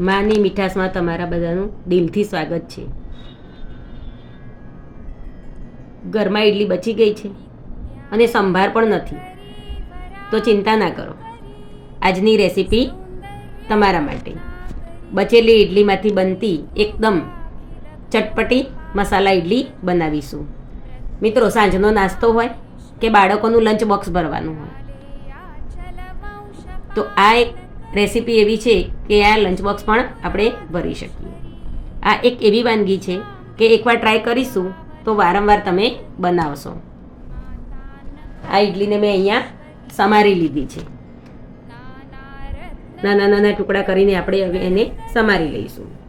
માની મીઠાશમાં તમારા બધાનું દિલથી સ્વાગત છે. ઘરમાં ઇડલી બચી ગઈ છે અને સંભાર પણ નથી. તો ચિંતા ના કરો. આજની રેસીપી તમારા માટે. બચેલી ઇડલીમાંથી બનતી એકદમ ચટપટી મસાલા ઇડલી બનાવીશું. મિત્રો, સાંજનો નાસ્તો હોય કે બાળકોનું લંચ બોક્સ ભરવાનું હોય? તો આ એક રેસીપી એવી છે કે આ લંચ બોક્સ પણ આપણે ભરી શકીએ. આ એક એવી વાનગી છે કે એકવાર ટ્રાય કરીશું તો વારંવાર તમે બનાવશો. આ ઇડલીને મેં અહીંયા સમારી લીધી છે. નાના નાના ટુકડા કરીને આપણે હવે એને સમારી લઈશું.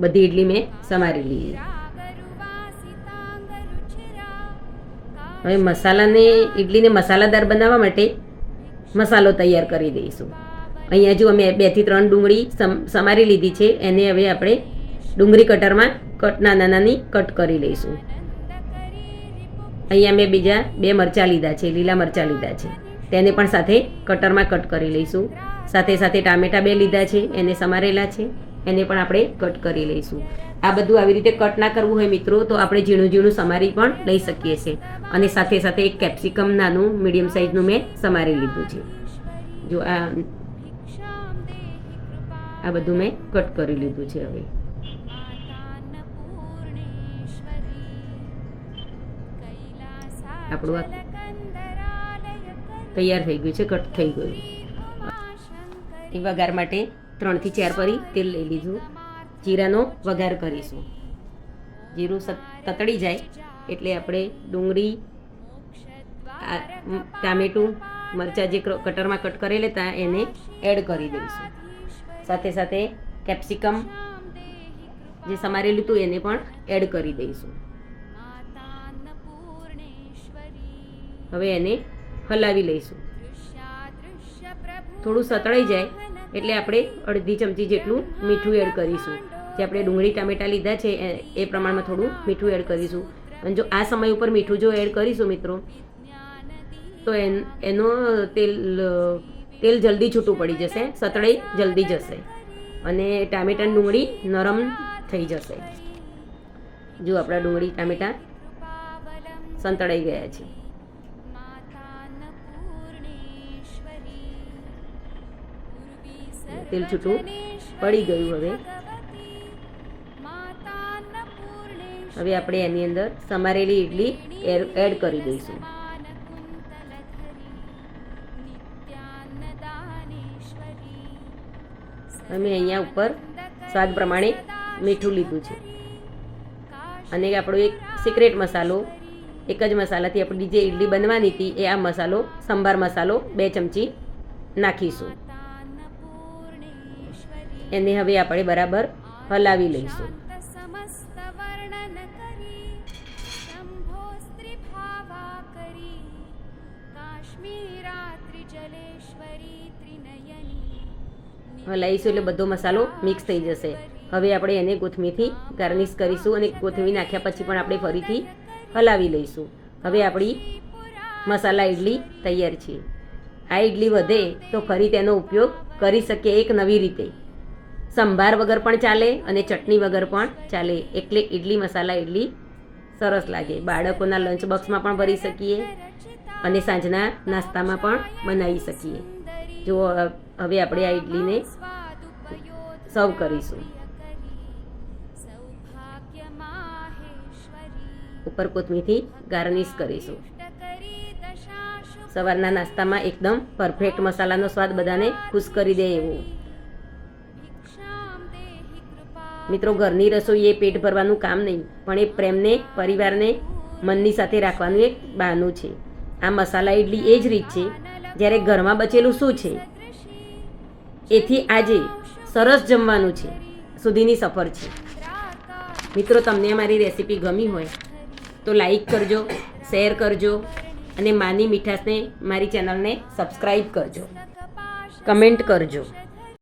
બધી ઇડલી મેં સમારી લીધી. હવે મસાલાને ઇડલીને મસાલાદાર બનાવવા માટે મસાલો તૈયાર કરી દઈશું. અહીંયા જો અમે બેથી ત્રણ ડુંગળી સમ, સમારી લીધી છે, એને હવે આપણે ડુંગળી કટરમાં કટ, નાના નાની કટ કરી લઈશું. અહીંયા મેં બીજા બે મરચાં લીધા છે, લીલા મરચાં લીધા છે. તેને પણ સાથે કટરમાં કટ કરી લઈશું. સાથે સાથે ટામેટા બે લીધા છે, એને સમારેલા છે. એને પણ આપણે કટ કરી લઈશું. આ બધું આવી રીતે કટ ના કરવું હોય મિત્રો, તો આપણે ઝીણું ઝીણું સમારી પણ લઈ શકીએ છીએ. અને સાથે સાથે એક કેપ્સિકમ નાનું મીડિયમ સાઇઝનું મેં સમારી લીધું છે. જો આ આ બધું મેં કટ કરી લીધું છે હવે. આપણું આ તૈયાર થઈ ગયું છે કટ થઈ ગયું. એ વઘાર માટે ત્રણથી ચાર પરી તેલ લઈ લીધું. જીરાનો વઘાર કરીશું. જીરું તતડી જાય એટલે આપણે ડુંગળી ટામેટું, મરચાં જે કટરમાં કટ કરેલા હતા એને એડ કરી દઈશું. સાથે સાથે કેપ્સિકમ જે સમારેલું હતું એને પણ એડ કરી દઈશું. હવે એને હલાવી લઈશું. થોડું સતળાઈ જાય એટલે આપણે અડધી ચમચી જેટલું મીઠું એડ કરીશું. જે આપણે ડુંગળી, ટામેટા લીધા છે, એ પ્રમાણમાં થોડું મીઠું એડ કરીશું. અને જો આ સમય ઉપર મીઠું જો એડ કરીશું મિત્રો, તો એન, એનો તેલ તેલ જલ્દી છૂટું પડી જશે, સતળાઈ જલ્દી જશે. અને ટામેટા ડુંગળી નરમ થઈ જશે. જો આપણા ડુંગળી, ટામેટા સંતળાઈ ગયા છે. તેલ છૂટું પડી ગયું હવે. હવે આપણે એની અંદર સમારેલી ઇડલી એડ કરી દઈશું. અમે અહીંયા ઉપર સ્વાદ પ્રમાણે મીઠું લીધું છે. અને આપણો એક સિક્રેટ મસાલો, એક જ મસાલાથી આપણી જે ઇડલી બનવાની હતી, એ આ મસાલો, સંભાર મસાલો બે ચમચી નાખીશું. એને હવે આપણે બરાબર હલાવી લઈશું. હલાવીશું એટલે બધો મસાલો મિક્સ થઈ જશે. હવે આપણે એને કોથમીરથી ગાર્નિશ કરીશું અને કોથમીર નાખ્યા પછી પણ આપણે ફરીથી હલાવી લઈશું. હવે આપણી મસાલા ઇડલી તૈયાર છે. આ ઇડલી વધે તો ફરી તેનો ઉપયોગ કરી શકીએ એક નવી રીતે. સંભાર વગર પણ ચાલે અને ચટણી વગર પણ ચાલે. એટલે ઇડલી મસાલા ઇડલી સરસ લાગે. બાળકોના લંચ બોક્સમાં પણ ભરી શકીએ અને સાંજના નાસ્તામાં પણ બનાવી શકીએ. જો હવે આપણે આ ઇડલીને સર્વ કરીશું. ઉપર કોથમીથી ગાર્નિશ કરીશું. સવારના નાસ્તામાં એકદમ પરફેક્ટ મસાલાનો સ્વાદ બધાને ખુશ કરી દે એવો. મિત્રો, ઘરની રસોઈ એ પેટ ભરવાનું કામ નહીં, પણ એ પ્રેમને, પરિવારને, મનની સાથે રાખવાનું એક બહાનું છે. આ મસાલા ઇડલી એ જ રીત છે, જ્યારે ઘરમાં બચેલું શું છે? એથી આજે સરસ જમવાનું છે, સુધીની સફર છે. મિત્રો, તમને અમારી રેસીપી ગમી હોય, તો લાઈક કરજો, શેર કરજો, અને માની મીઠાશને મારી ચેનલને સબસ્ક્રાઈબ કરજો. કમેન્ટ કરજો.